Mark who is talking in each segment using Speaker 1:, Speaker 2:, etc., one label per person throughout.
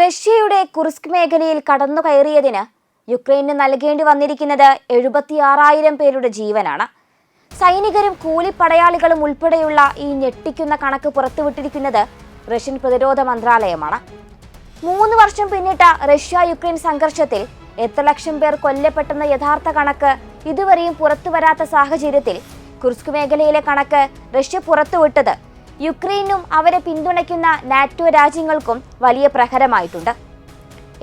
Speaker 1: റഷ്യയുടെ കുറിസ്ക് മേഖലയിൽ കടന്നു കയറിയതിന് യുക്രൈന് നൽകേണ്ടി വന്നിരിക്കുന്നത് എഴുപത്തിയാറായിരം പേരുടെ ജീവനാണ്. സൈനികരും കൂലിപ്പടയാളികളും ഉൾപ്പെടെയുള്ള ഈ ഞെട്ടിക്കുന്ന കണക്ക് പുറത്തുവിട്ടിരിക്കുന്നത് റഷ്യൻ പ്രതിരോധ മന്ത്രാലയമാണ്. മൂന്ന് വർഷം പിന്നിട്ട റഷ്യ യുക്രൈൻ സംഘർഷത്തിൽ എത്ര ലക്ഷം പേർ കൊല്ലപ്പെട്ടെന്ന യഥാർത്ഥ കണക്ക് ഇതുവരെയും പുറത്തുവരാത്ത സാഹചര്യത്തിൽ കുർസ്ക് മേഖലയിലെ കണക്ക് റഷ്യ പുറത്തുവിട്ടത് യുക്രൈനും അവരെ പിന്തുണയ്ക്കുന്ന നാറ്റോ രാജ്യങ്ങൾക്കും വലിയ പ്രഹരമായിട്ടുണ്ട്.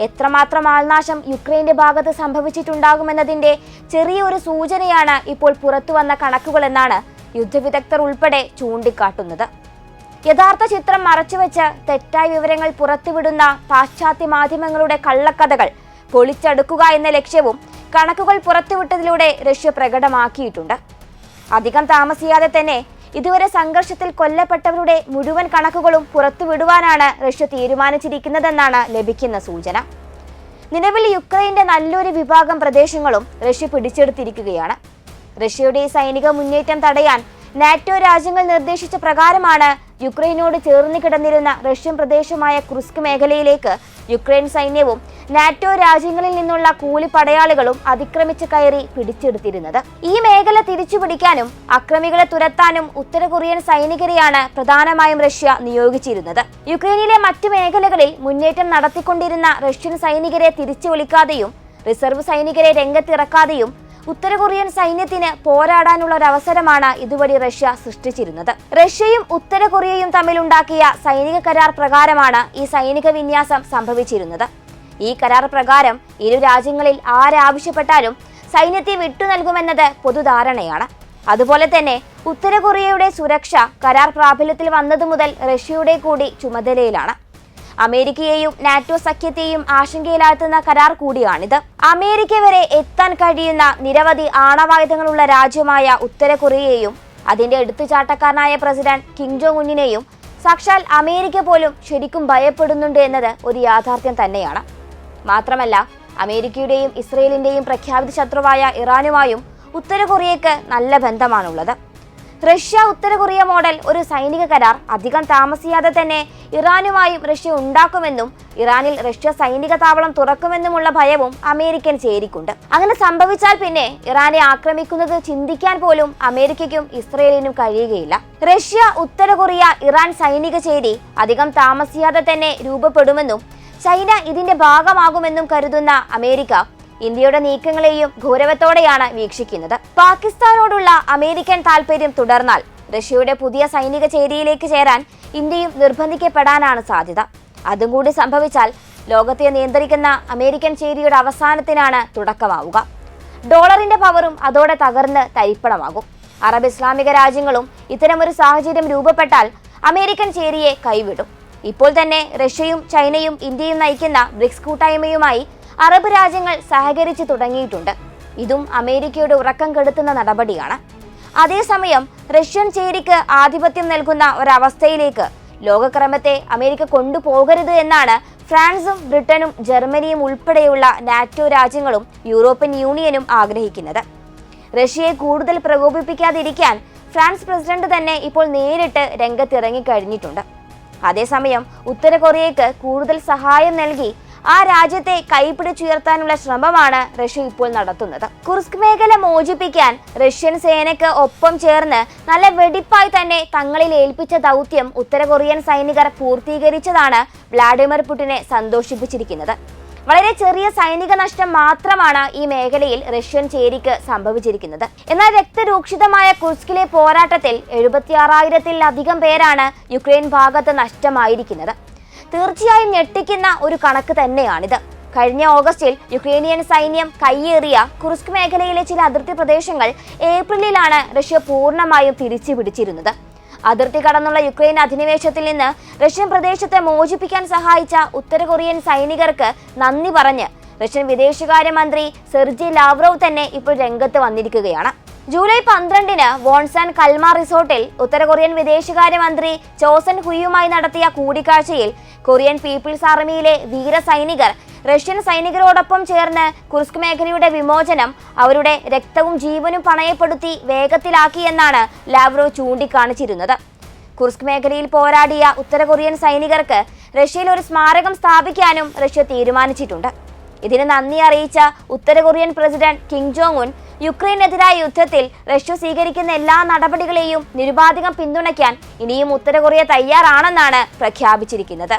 Speaker 1: എത്രമാത്രം ആൾനാശം യുക്രൈന്റെ ഭാഗത്ത് സംഭവിച്ചിട്ടുണ്ടാകുമെന്നതിന്റെ ചെറിയൊരു സൂചനയാണ് ഇപ്പോൾ പുറത്തുവന്ന കണക്കുകളെന്നാണ് യുദ്ധവിദഗ്ധർ ഉൾപ്പെടെ ചൂണ്ടിക്കാട്ടുന്നത്. യഥാർത്ഥ ചിത്രം മറച്ചുവെച്ച് തെറ്റായ വിവരങ്ങൾ പുറത്തുവിടുന്ന പാശ്ചാത്യ മാധ്യമങ്ങളുടെ കള്ളക്കഥകൾ പൊളിച്ചടുക്കുക എന്ന ലക്ഷ്യവും കണക്കുകൾ പുറത്തുവിട്ടതിലൂടെ റഷ്യ പ്രകടമാക്കിയിട്ടുണ്ട്. അധികം താമസിയാതെ തന്നെ ഇതുവരെ സംഘർഷത്തിൽ കൊല്ലപ്പെട്ടവരുടെ മുഴുവൻ കണക്കുകളും പുറത്തുവിടുവാനാണ് റഷ്യ തീരുമാനിച്ചിരിക്കുന്നതെന്നാണ് ലഭിക്കുന്ന സൂചന. നിലവിൽ യുക്രൈന്റെ നല്ലൊരു വിഭാഗം പ്രദേശങ്ങളും റഷ്യ പിടിച്ചെടുത്തിരിക്കുകയാണ്. റഷ്യയുടെ സൈനിക മുന്നേറ്റം തടയാൻ നാറ്റോ രാജ്യങ്ങൾ നിർദ്ദേശിച്ച പ്രകാരമാണ് യുക്രൈനോട് ചേർന്ന് കിടന്നിരുന്ന റഷ്യൻ പ്രദേശമായ ക്രുസ്ക് മേഖലയിലേക്ക് യുക്രൈൻ സൈന്യവും നാറ്റോ രാജ്യങ്ങളിൽ നിന്നുള്ള കൂലി പടയാളികളും അതിക്രമിച്ച് കയറി പിടിച്ചെടുത്തിരുന്നത്. ഈ മേഖല തിരിച്ചുപിടിക്കാനും അക്രമികളെ തുരത്താനും ഉത്തര കൊറിയൻ സൈനികരെയാണ് പ്രധാനമായും റഷ്യ നിയോഗിച്ചിരുന്നത്. യുക്രൈനിലെ മറ്റു മേഖലകളിൽ മുന്നേറ്റം നടത്തിക്കൊണ്ടിരുന്ന റഷ്യൻ സൈനികരെ തിരിച്ചു വിളിക്കാതെയും റിസർവ് സൈനികരെ രംഗത്തിറക്കാതെയും ഉത്തര കൊറിയൻ സൈന്യത്തിന് പോരാടാനുള്ള ഒരു അവസരമാണ് ഇതുവഴി റഷ്യ സൃഷ്ടിച്ചിരുന്നത്. റഷ്യയും ഉത്തര കൊറിയയും തമ്മിലുണ്ടാക്കിയ സൈനിക കരാർ പ്രകാരമാണ് ഈ സൈനിക വിന്യാസം സംഭവിച്ചിരുന്നത്. ഈ കരാർ പ്രകാരം ഇരു രാജ്യങ്ങളിൽ ആരാവശ്യപ്പെട്ടാലും സൈന്യത്തെ വിട്ടു നൽകുമെന്നത് പൊതുധാരണയാണ്. അതുപോലെ തന്നെ ഉത്തര കൊറിയയുടെ സുരക്ഷ കരാർ പ്രാബല്യത്തിൽ വന്നതു മുതൽ റഷ്യയുടെ കൂടി ചുമതലയിലാണ്. അമേരിക്കയെയും നാറ്റോ സഖ്യത്തെയും ആശങ്കയിലാഴ്ത്തുന്ന കരാർ കൂടിയാണിത്. അമേരിക്ക വരെ എത്താൻ കഴിയുന്ന നിരവധി ആണവായുധങ്ങളുള്ള രാജ്യമായ ഉത്തര കൊറിയയെയും അതിന്റെ എടുത്തുചാട്ടക്കാരനായ പ്രസിഡന്റ് കിം ജോങ് ഉന്നിനെയും സാക്ഷാൽ അമേരിക്ക പോലും ശരിക്കും ഭയപ്പെടുന്നുണ്ട് എന്നത് ഒരു യാഥാർത്ഥ്യം തന്നെയാണ്. മാത്രമല്ല അമേരിക്കയുടെയും ഇസ്രയേലിന്റെയും പ്രഖ്യാപിത ശത്രുവായ ഇറാനുമായും ഉത്തര കൊറിയയ്ക്ക് നല്ല ബന്ധമാണുള്ളത്. റഷ്യ ഉത്തര കൊറിയ മോഡൽ ഒരു സൈനിക കരാർ. അധികം താമസിയാതെ തന്നെ ഇറാനുമായും റഷ്യ ഉണ്ടാക്കുമെന്നും ഇറാനിൽ റഷ്യ സൈനിക താവളം തുറക്കുമെന്നുമുള്ള ഭയവും അമേരിക്കൻ ചേരിക്കുണ്ട്. അങ്ങനെ സംഭവിച്ചാൽ പിന്നെ ഇറാനെ ആക്രമിക്കുന്നത് ചിന്തിക്കാൻ പോലും അമേരിക്കയ്ക്കും ഇസ്രയേലിനും കഴിയുകയില്ല. റഷ്യ ഉത്തര കൊറിയ ഇറാൻ സൈനിക ചേരി അധികം താമസിയാതെ തന്നെ രൂപപ്പെടുമെന്നും ചൈന ഇതിന്റെ ഭാഗമാകുമെന്നും കരുതുന്ന അമേരിക്ക ഇന്ത്യയുടെ നീക്കങ്ങളെയും ഗൗരവത്തോടെയാണ് വീക്ഷിക്കുന്നത്. പാകിസ്ഥാനോടുള്ള അമേരിക്കൻ താൽപര്യം തുടർന്നാൽ റഷ്യയുടെ പുതിയ സൈനിക ചേരിയിലേക്ക് ചേരാൻ ഇന്ത്യയും നിർബന്ധിക്കപ്പെടാനാണ് സാധ്യത. അതും കൂടി സംഭവിച്ചാൽ ലോകത്തെ നിയന്ത്രിക്കുന്ന അമേരിക്കൻ ചേരിയുടെ അവസാനത്തിനാണ് തുടക്കമാവുക. ഡോളറിന്റെ പവറും അതോടെ തകർന്ന് തരിപ്പണമാകും. അറബ് ഇസ്ലാമിക രാജ്യങ്ങളും ഇത്തരമൊരു സാഹചര്യം രൂപപ്പെട്ടാൽ അമേരിക്കൻ ചേരിയെ കൈവിടും. ഇപ്പോൾ തന്നെ റഷ്യയും ചൈനയും ഇന്ത്യയും നയിക്കുന്ന ബ്രിക്സ് കൂട്ടായ്മയുമായി അറബ് രാജ്യങ്ങൾ സഹകരിച്ചു തുടങ്ങിയിട്ടുണ്ട്. ഇതും അമേരിക്കയുടെ ഉറക്കം കെടുത്തുന്ന നടപടിയാണ്. അതേസമയം റഷ്യൻ ചേരിക്ക് ആധിപത്യം നൽകുന്ന ഒരവസ്ഥയിലേക്ക് ലോകക്രമത്തെ അമേരിക്ക കൊണ്ടുപോകരുത് എന്നാണ് ഫ്രാൻസും ബ്രിട്ടനും ജർമ്മനിയും ഉൾപ്പെടെയുള്ള നാറ്റോ രാജ്യങ്ങളും യൂറോപ്യൻ യൂണിയനും ആഗ്രഹിക്കുന്നത്. റഷ്യയെ കൂടുതൽ പ്രകോപിപ്പിക്കാതിരിക്കാൻ ഫ്രാൻസ് പ്രസിഡന്റ് തന്നെ ഇപ്പോൾ നേരിട്ട് രംഗത്തിറങ്ങിക്കഴിഞ്ഞിട്ടുണ്ട്. അതേസമയം ഉത്തര കൊറിയയ്ക്ക് കൂടുതൽ സഹായം നൽകി ആ രാജ്യത്തെ കൈപിടിച്ചുയർത്താനുള്ള ശ്രമമാണ് റഷ്യ ഇപ്പോൾ നടത്തുന്നത്. കുർസ്ക് മേഖല മോചിപ്പിക്കാൻ റഷ്യൻ സേനയ്ക്ക് ഒപ്പം ചേർന്ന് നല്ല വെടിപ്പായി തന്നെ തങ്ങളിൽ ഏൽപ്പിച്ച ദൗത്യം ഉത്തര കൊറിയൻ സൈനികർ പൂർത്തീകരിച്ചതാണ് വ്ളാഡിമിർ പുടിനെ സന്തോഷിപ്പിച്ചിരിക്കുന്നത്. വളരെ ചെറിയ സൈനിക നഷ്ടം മാത്രമാണ് ഈ മേഖലയിൽ റഷ്യൻ ചേരിക്ക് സംഭവിച്ചിരിക്കുന്നത്. എന്നാൽ രക്തരൂക്ഷിതമായ കുർസ്കിലെ പോരാട്ടത്തിൽ എഴുപത്തിയാറായിരത്തിലധികം പേരാണ് യുക്രൈൻ ഭാഗത്ത് നഷ്ടമായിരിക്കുന്നത്. തീർച്ചയായും ഞെട്ടിക്കുന്ന ഒരു കണക്ക് തന്നെയാണിത്. കഴിഞ്ഞ ഓഗസ്റ്റിൽ യുക്രേനിയൻ സൈന്യം കൈയേറിയ കുർസ്ക് മേഖലയിലെ ചില അതിർത്തി പ്രദേശങ്ങൾ ഏപ്രിലിലാണ് റഷ്യ പൂർണമായും തിരിച്ചു പിടിച്ചിരുന്നത്. അതിർത്തി കടന്നുള്ള യുക്രൈൻ അധിനിവേശത്തിൽ നിന്ന് റഷ്യൻ പ്രദേശത്തെ മോചിപ്പിക്കാൻ സഹായിച്ച ഉത്തര കൊറിയൻ സൈനികർക്ക് നന്ദി പറഞ്ഞ് റഷ്യൻ വിദേശകാര്യമന്ത്രി സെർജി ലാവ്റോവ് തന്നെ ഇപ്പോൾ രംഗത്ത് വന്നിരിക്കുകയാണ്. ജൂലൈ പന്ത്രണ്ടിന് വോൺസാൻ കൽമ റിസോർട്ടിൽ ഉത്തര കൊറിയൻ വിദേശകാര്യമന്ത്രി ചോസൻ ഹുയുമായി നടത്തിയ കൂടിക്കാഴ്ചയിൽ കൊറിയൻ പീപ്പിൾസ് ആർമിയിലെ വീര സൈനികർ റഷ്യൻ സൈനികരോടൊപ്പം ചേർന്ന് കുർസ്ക് മേഖലയുടെ വിമോചനം അവരുടെ രക്തവും ജീവനും പണയപ്പെടുത്തി വേഗത്തിലാക്കിയെന്നാണ് ലാവ്റോ ചൂണ്ടിക്കാണിച്ചിരുന്നത്. കുർസ്ക് മേഖലയിൽ പോരാടിയ ഉത്തര കൊറിയൻ സൈനികർക്ക് റഷ്യയിൽ ഒരു സ്മാരകം സ്ഥാപിക്കാനും റഷ്യ തീരുമാനിച്ചിട്ടുണ്ട്. ഇതിന് നന്ദി അറിയിച്ച ഉത്തര Korean president Kim Jong Un യുക്രൈനെതിരായ യുദ്ധത്തിൽ റഷ്യ സ്വീകരിക്കുന്ന എല്ലാ നടപടികളെയും നിരുപാധികം പിന്തുണയ്ക്കാൻ ഇനിയും ഉത്തരകൊറിയ തയ്യാറാണെന്നാണ് പ്രഖ്യാപിച്ചിരിക്കുന്നത്.